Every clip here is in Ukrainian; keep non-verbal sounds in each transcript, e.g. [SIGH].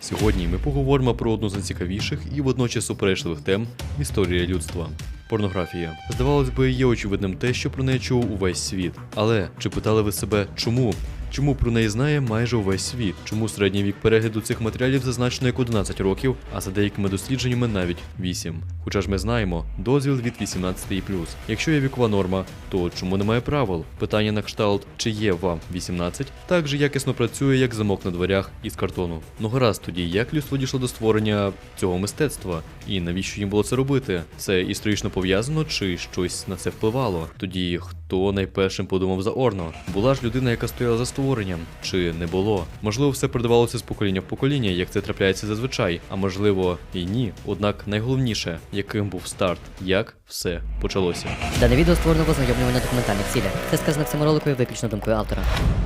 Сьогодні ми поговоримо про одну з найцікавіших і водночас суперечливих тем історії людства. Порнографія. Здавалось би, є очевидним те, що про неї чув увесь світ. Але чи питали ви себе, чому? Чому про неї знає майже увесь світ? Чому середній вік перегляду цих матеріалів зазначено як 11 років, а за деякими дослідженнями навіть 8? Хоча ж ми знаємо, дозвіл від 18 Якщо є вікова норма, то чому немає правил? Питання на кшталт, чи є вам 18, так же якісно працює, як замок на дверях із картону. Ну гаразд тоді, як людство дійшло до створення цього мистецтва? І навіщо їм було це робити? Це історично пов'язано чи щось на це впливало? Тоді хто найпершим подумав за Орно? Була ж людина, яка стояла за створенням, чи не було? Можливо, все передавалося з покоління в покоління, як це трапляється зазвичай, а можливо і ні. Однак найголовніше, яким був старт, як все почалося. Дане відео створено в ознайомлювання документальних цілях. Це сказано цьому і виключно думкою автора.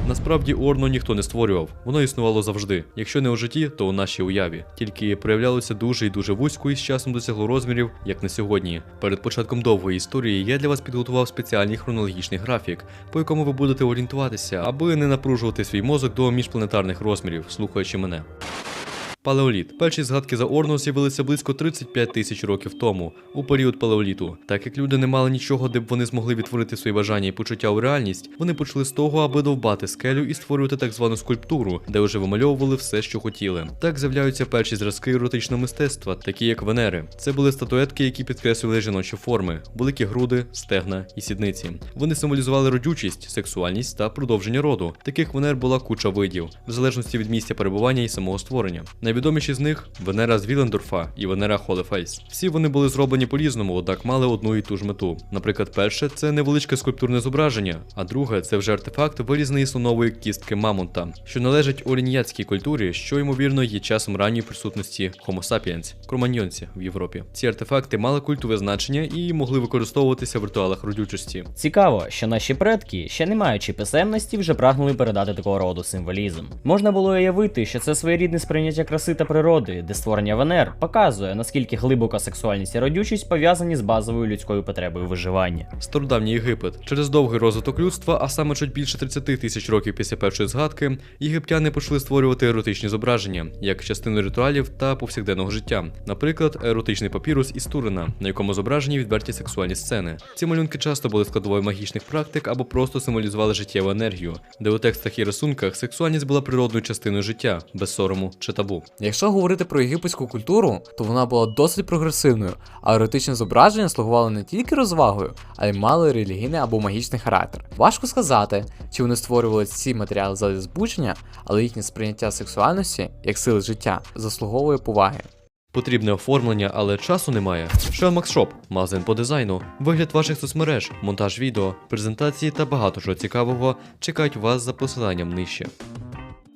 Насправді Орно ніхто не створював, воно існувало завжди. Якщо не у житті, то у нашій уяві. Тільки проявлялося дуже і дуже вузько і з часом досягло розмірів, як на сьогодні. Перед початком довгої історії я для вас підготував спеціальний хронологічний графік, по якому ви будете орієнтуватися, аби не напружувати свій мозок до міжпланетарних розмірів, слухаючи мене. Палеоліт. Перші згадки за Орну з'явилися близько 35 тисяч років тому, у період палеоліту. Так як люди не мали нічого, де б вони змогли відтворити свої бажання і почуття у реальність, вони почали з того, аби довбати скелю і створювати так звану скульптуру, де вже вимальовували все, що хотіли. Так з'являються перші зразки еротичного мистецтва, такі як Венери. Це були статуетки, які підкреслювали жіночі форми, великі груди, стегна і сідниці. Вони символізували родючість, сексуальність та продовження роду. Таких Венер була куча видів, в залежності від місця перебування і самого створення. Найвідоміші з них Венера з Вілендорфа і Венера Холефейс. Всі вони були зроблені по-різному, однак мали одну і ту ж мету. Наприклад, перше це невеличке скульптурне зображення, а друге це вже артефакт вирізаної слонової кістки мамонта, що належить орініяцькій культурі, що ймовірно є часом ранньої присутності Homo sapiens, кроманьйонці в Європі. Ці артефакти мали культове значення і могли використовуватися в ритуалах родючості. Цікаво, що наші предки, ще не маючи писемності, вже прагнули передати такого роду символізм. Можна було уявити, що це своєрідне сприйняття краси та природи, де створення Венер показує, наскільки глибока сексуальність і родючість пов'язані з базовою людською потребою виживання. Стародавній Єгипет. Через довгий розвиток людства, а саме чуть більше 30 тисяч років після першої згадки, єгиптяни почали створювати еротичні зображення як частину ритуалів та повсякденного життя. Наприклад, еротичний папірус із Турина, на якому зображені відверті сексуальні сцени. Ці малюнки часто були складовою магічних практик або просто символізували життєву енергію, де у текстах і рисунках сексуальність була природною частиною життя, без сорому чи табу. Якщо говорити про єгипетську культуру, то вона була досить прогресивною, а еротичні зображення слугували не тільки розвагою, а й мали релігійний або магічний характер. Важко сказати, чи вони створювали ці матеріали за збучення, але їхнє сприйняття сексуальності як сили життя заслуговує поваги. Потрібне оформлення, але часу немає. Shellmax Shop – магазин по дизайну, вигляд ваших соцмереж, монтаж відео, презентації та багато чого цікавого чекають вас за посиланням нижче.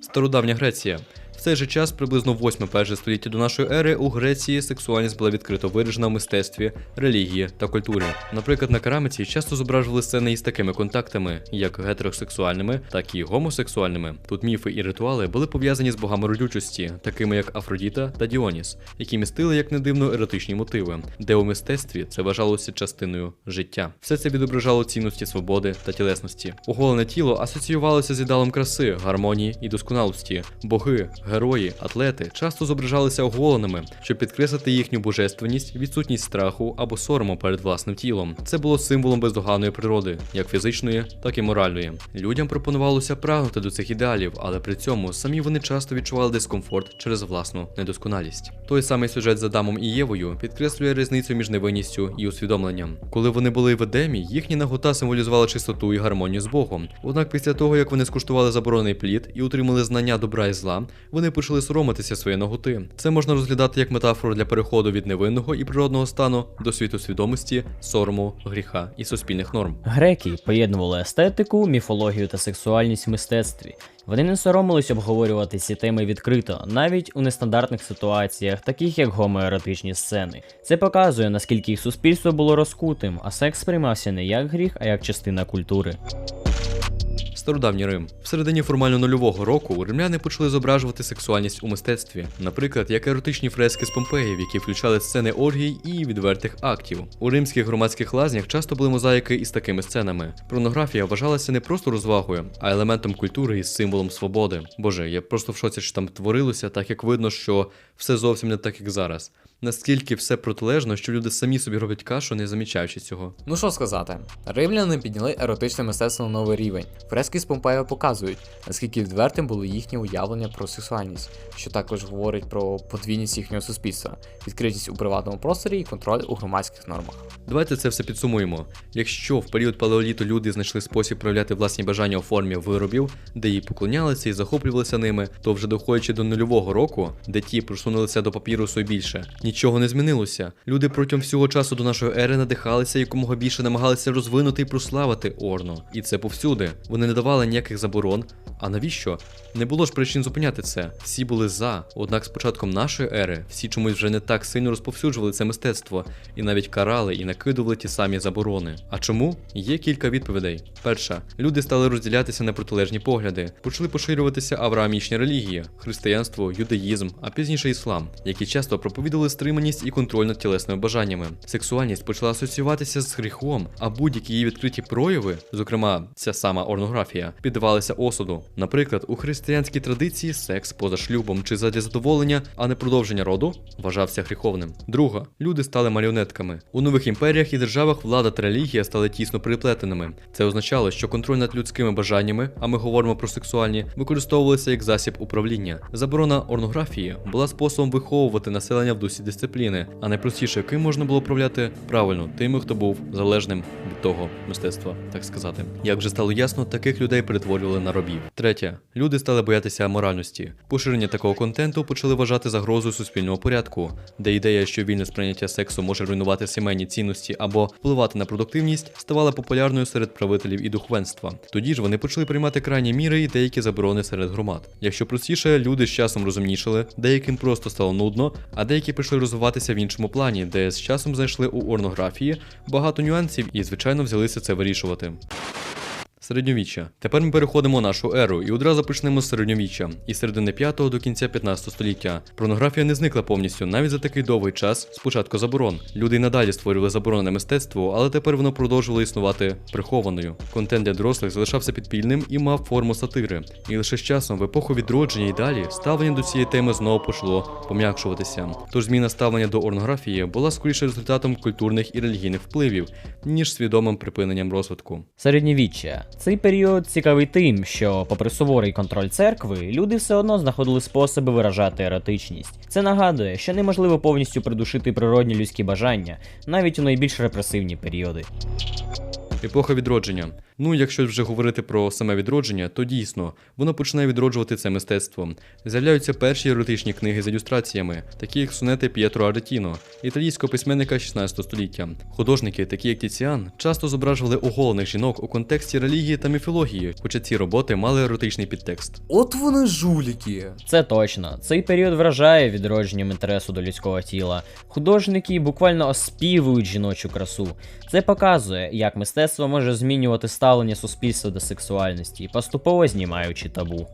Стародавня Греція. В цей же час, приблизно 8 перше століття до нашої ери, у Греції сексуальність була відкрито виражена в мистецтві, релігії та культурі. Наприклад, на кераміці часто зображували сцени із такими контактами, як гетеросексуальними, так і гомосексуальними. Тут міфи і ритуали були пов'язані з богами родючості, такими як Афродіта та Діоніс, які містили, як не дивно, еротичні мотиви, де у мистецтві це вважалося частиною життя. Все це відображало цінності свободи та тілесності. Оголене тіло асоціювалося з ідеалом краси, гармонії і досконалості. Боги, герої, атлети часто зображалися оголеними, щоб підкреслити їхню божественність, відсутність страху або сорому перед власним тілом. Це було символом бездоганної природи, як фізичної, так і моральної. Людям пропонувалося прагнути до цих ідеалів, але при цьому самі вони часто відчували дискомфорт через власну недосконалість. Той самий сюжет з Адамом і Євою підкреслює різницю між невинністю і усвідомленням. Коли вони були в Едемі, їхня нагота символізувала чистоту і гармонію з Богом. Однак після того, як вони скуштували заборонений плід і отримали знання добра і зла, вони почали соромитися своєї наготи. Це можна розглядати як метафору для переходу від невинного і природного стану до світу свідомості, сорому, гріха і суспільних норм. Греки поєднували естетику, міфологію та сексуальність в мистецтві. Вони не соромились обговорювати ці теми відкрито, навіть у нестандартних ситуаціях, таких як гомоеротичні сцени. Це показує, наскільки їх суспільство було розкутим, а секс сприймався не як гріх, а як частина культури. Стародавній Рим. В середині формально нульового року римляни почали зображувати сексуальність у мистецтві, наприклад, як еротичні фрески з Помпеїв, які включали сцени оргій і відвертих актів. У римських громадських лазнях часто були мозаїки із такими сценами. Порнографія вважалася не просто розвагою, а елементом культури і символом свободи. Боже, я просто в шоці, що там творилося, так як видно, що все зовсім не так, як зараз. Наскільки все протилежно, що люди самі собі роблять кашу, не замічаючи цього. Ну що сказати, римляни підняли еротичне мистецтво на новий рівень. Фрески з Помпея показують, наскільки відвертим було їхнє уявлення про сексуальність, що також говорить про подвійність їхнього суспільства, відкритість у приватному просторі і контроль у громадських нормах. Давайте це все підсумуємо. Якщо в період палеоліту люди знайшли спосіб проявляти власні бажання у формі виробів, де їй поклонялися і захоплювалися ними, то вже доходячи до нульового року, де ті просунулися до папірусу більше, нічого не змінилося. Люди протягом всього часу до нашої ери надихалися якомога більше намагалися розвинути і прославити Орно. І це повсюди. Вони не давали ніяких заборон. А навіщо? Не було ж причин зупиняти це. Всі були за. Однак з початком нашої ери всі чомусь вже не так сильно розповсюджували це мистецтво і навіть карали і накидували ті самі заборони. А чому? Є кілька відповідей. Перша, люди стали розділятися на протилежні погляди, почали поширюватися авраамічні релігії, християнство, юдаїзм, а пізніше іслам, які часто проповідували стриманість і контроль над тілесними бажаннями. Сексуальність почала асоціюватися з гріхом, а будь-які її відкриті прояви, зокрема ця сама орнографія, піддавалися осуду. Наприклад, у християнській традиції секс поза шлюбом чи задля задоволення, а не продовження роду, вважався гріховним. Друга, люди стали маріонетками. У нових імперіях і державах влада та релігія стали тісно переплетеними. Це означало, що контроль над людськими бажаннями, а ми говоримо про сексуальні, використовувалися як засіб управління. Заборона орнографії була способом виховувати населення в дусі дисципліни, а найпростіше, ким можна було управляти правильно тими, хто був залежним того мистецтва, так сказати. Як вже стало ясно, таких людей перетворювали на робів. Третє, люди стали боятися аморальності. Поширення такого контенту почали вважати загрозою суспільного порядку, де ідея, що вільне сприйняття сексу може руйнувати сімейні цінності або впливати на продуктивність, ставала популярною серед правителів і духовенства. Тоді ж вони почали приймати крайні міри і деякі заборони серед громад. Якщо простіше, люди з часом розумнішали, деяким просто стало нудно, а деякі почали розвиватися в іншому плані, де з часом знайшли у орнографії багато нюансів і, звичайно, взялися це вирішувати. Середньовіччя. Тепер ми переходимо нашу еру і одразу почнемо з середньовіччя із середини 5 до кінця 15 століття. Порнографія не зникла повністю навіть за такий довгий час спочатку заборон. Люди й надалі створювали заборонене мистецтво, але тепер воно продовжувало існувати прихованою. Контент для дорослих залишався підпільним і мав форму сатири. І лише з часом, в епоху відродження і далі, ставлення до цієї теми знову почало пом'якшуватися. Тож зміна ставлення до орнографії була скоріше результатом культурних і релігійних впливів, ніж свідомим припиненням розвитку. Середньовіччя. Цей період цікавий тим, що, попри суворий контроль церкви, люди все одно знаходили способи виражати еротичність. Це нагадує, що неможливо повністю придушити природні людські бажання, навіть у найбільш репресивні періоди. Епоха відродження. Ну, якщо вже говорити про саме відродження, то дійсно воно починає відроджувати це мистецтво. З'являються перші еротичні книги з ілюстраціями, такі як сонети П'єтро Аретіно, італійського письменника 16 століття. Художники, такі як Тіціан, часто зображували оголених жінок у контексті релігії та міфології, хоча ці роботи мали еротичний підтекст. От вони жуліки. Це точно. Цей період вражає відродженням інтересу до людського тіла. Художники буквально оспівують жіночу красу. Це показує, як мистецтво може змінювати ставлення суспільства до сексуальності, поступово знімаючи табу.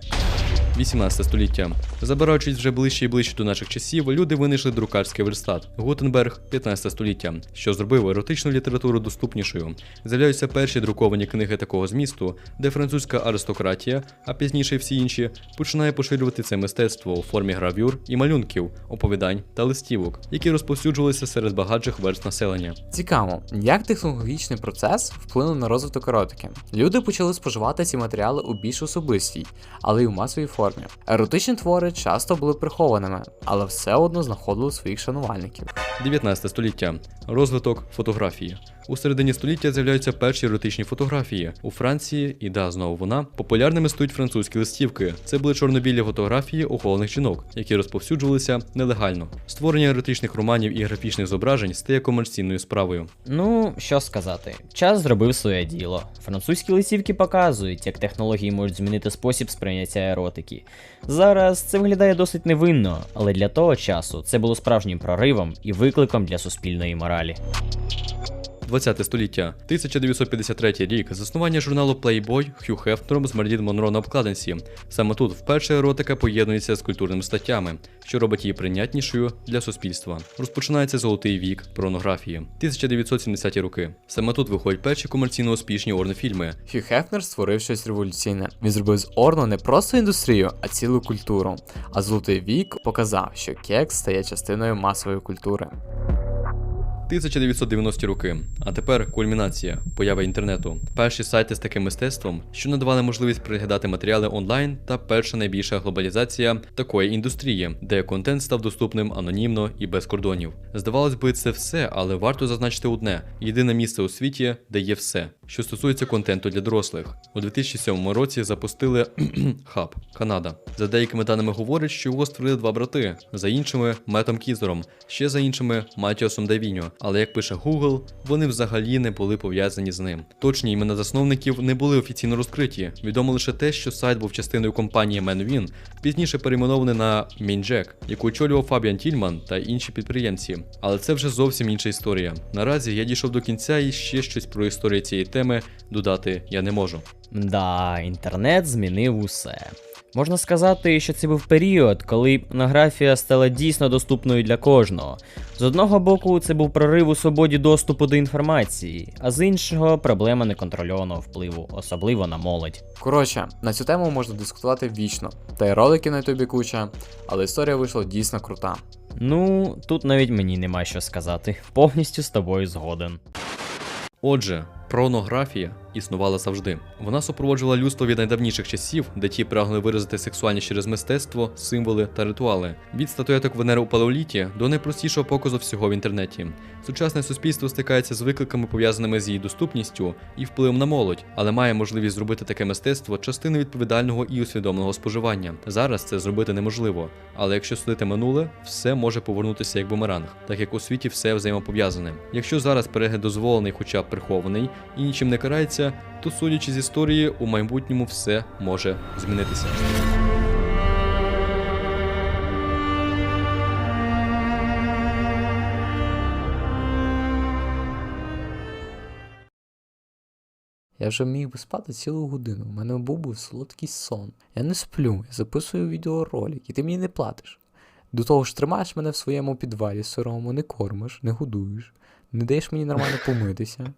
18 століття. Забираючись вже ближче і ближче до наших часів, люди винайшли друкарський верстат. Гутенберг 15 століття, що зробив еротичну літературу доступнішою. З'являються перші друковані книги такого змісту, де французька аристократія, а пізніше всі інші, починає поширювати це мистецтво у формі гравюр і малюнків, оповідань та листівок, які розповсюджувалися серед багатших верст населення. Цікаво, як технологічний процес вплинув на розвиток еротики. Люди почали споживати ці матеріали у більш особистій, але й у масовій формі. Еротичні твори часто були прихованими, але все одно знаходили своїх шанувальників. 19 століття. Розвиток фотографії. У середині століття з'являються перші еротичні фотографії. У Франції, і да, знову вона, популярними стають французькі листівки. Це були чорно-білі фотографії оголених жінок, які розповсюджувалися нелегально. Створення еротичних романів і графічних зображень стає комерційною справою. Ну, що сказати, час зробив своє діло. Французькі листівки показують, як технології можуть змінити спосіб сприйняття еротики. Зараз це виглядає досить невинно, але для того часу це було справжнім проривом і викликом для суспільної моралі. 20 століття. 1953 рік. Заснування журналу Playboy Хью Хефнером з Мерлін Монро на обкладинці. Саме тут вперше еротика поєднується з культурними статтями, що робить її прийнятнішою для суспільства. Розпочинається золотий вік порнографії. 1970-ті роки. Саме тут виходять перші комерційно успішні орнофільми. Хью Хефнер створив щось революційне. Він зробив з Орно не просто індустрію, а цілу культуру. А золотий вік показав, що кекс стає частиною масової культури. 1990 роки. А тепер кульмінація, поява інтернету. Перші сайти з таким мистецтвом, що надавали можливість переглядати матеріали онлайн, та перша найбільша глобалізація такої індустрії, де контент став доступним анонімно і без кордонів. Здавалось би, це все, але варто зазначити одне: єдине місце у світі, де є все, що стосується контенту для дорослих. У 2007 році запустили [CLEARS THROAT] хаб Канада. За деякими даними говорять, що його створили два брати, за іншими Метом Кізером, ще за іншими Матіосом Давіньо. Але як пише Google, вони взагалі не були пов'язані з ним. Точні імена засновників не були офіційно розкриті. Відомо лише те, що сайт був частиною компанії ManWin, пізніше перейменований на Mainjack, яку очолював Фабіан Тільман та інші підприємці. Але це вже зовсім інша історія. Наразі я дійшов до кінця і ще щось про історію цієї теми додати я не можу. Да, інтернет змінив усе. Можна сказати, що це був період, коли порнографія стала дійсно доступною для кожного. З одного боку, це був прорив у свободі доступу до інформації, а з іншого проблема неконтрольованого впливу, особливо на молодь. Коротше, на цю тему можна дискутувати вічно, та й роликів на ютубі куча, але історія вийшла дійсно крута. Ну, тут навіть мені нема що сказати. Повністю з тобою згоден. Отже, порнографія існувала завжди. Вона супроводжувала людство від найдавніших часів, де ті прагнули виразити сексуальність через мистецтво, символи та ритуали. Від статуеток Венери у палеоліті до найпростішого показу всього в інтернеті. Сучасне суспільство стикається з викликами, пов'язаними з її доступністю і впливом на молодь, але має можливість зробити таке мистецтво частиною відповідального і усвідомленого споживання. Зараз це зробити неможливо. Але якщо судити минуле, все може повернутися як бумеранг, так як у світі все взаємопов'язане. Якщо зараз перегляд дозволений, хоча б прихований, і нічим не карається, то судячи з історії, у майбутньому все може змінитися. Я вже міг би спати цілу годину. У мене був би солодкий сон. Я не сплю, я записую відеоролик, і ти мені не платиш. До того ж, тримаєш мене в своєму підвалі сирому, не кормиш, не годуєш, не даєш мені нормально помитися.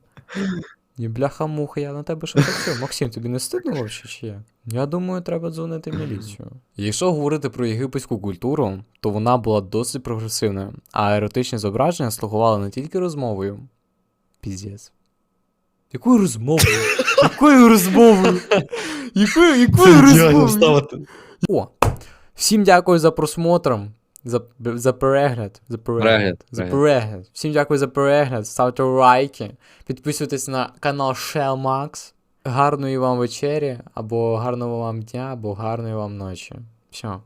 І бляха-муха, я на тебе ще працюю. Максим, тобі не стидно взагалі чи як? Я думаю, треба дзвонити в міліцію. Якщо говорити про єгипетську культуру, то вона була досить прогресивною, а еротичні зображення слугували не тільки розмовою. Піздець. Якою розмовою? [LAUGHS] Якою розмовою? Якою, якою розмовою? О, всім дякую за просмотр. За, за перегляд. За перегляд. Перегляд, За перегляд. перегляд. Всім дякую за перегляд. Ставте лайки. Підписуйтесь на канал Shellmax. Гарної вам вечері, або гарного вам дня, або гарної вам ночі. Все.